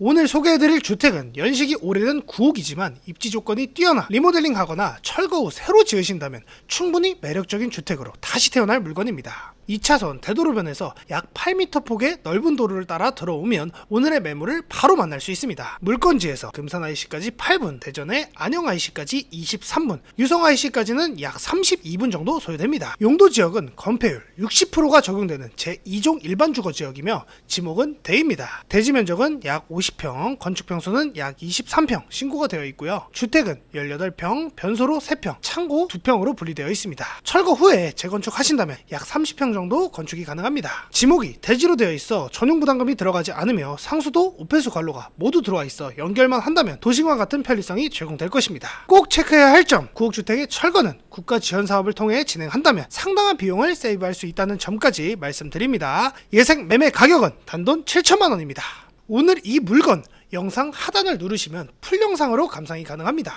오늘 소개해드릴 주택은 연식이 오래된 구옥이지만 입지 조건이 뛰어나 리모델링 하거나 철거 후 새로 지으신다면 충분히 매력적인 주택으로 다시 태어날 물건입니다. 2차선 대도로변에서 약 8m 폭의 넓은 도로를 따라 들어오면 오늘의 매물을 바로 만날 수 있습니다. 물건지에서 금산 IC까지 8분, 대전의 안영 IC까지 23분, 유성 IC까지는 약 32분 정도 소요됩니다. 용도 지역은 건폐율 60%가 적용되는 제2종 일반 주거 지역이며 지목은 대입니다. 대지 면적은 약 50 평, 건축 평수는 약 23평 신고가 되어 있고요. 주택은 18평, 변소로 3평, 창고 2평으로 분리되어 있습니다. 철거 후에 재건축하신다면 약 30평 정도 건축이 가능합니다. 지목이 대지로 되어 있어 전용 부담금이 들어가지 않으며 상수도 오폐수 관로가 모두 들어와 있어 연결만 한다면 도심과 같은 편리성이 제공될 것입니다. 꼭 체크해야 할 점, 구옥주택의 철거는 국가 지원 사업을 통해 진행한다면 상당한 비용을 세이브할 수 있다는 점까지 말씀드립니다. 예생 매매 가격은 단돈 7천만 원입니다. 오늘 이 물건 영상 하단을 누르시면 풀 영상으로 감상이 가능합니다.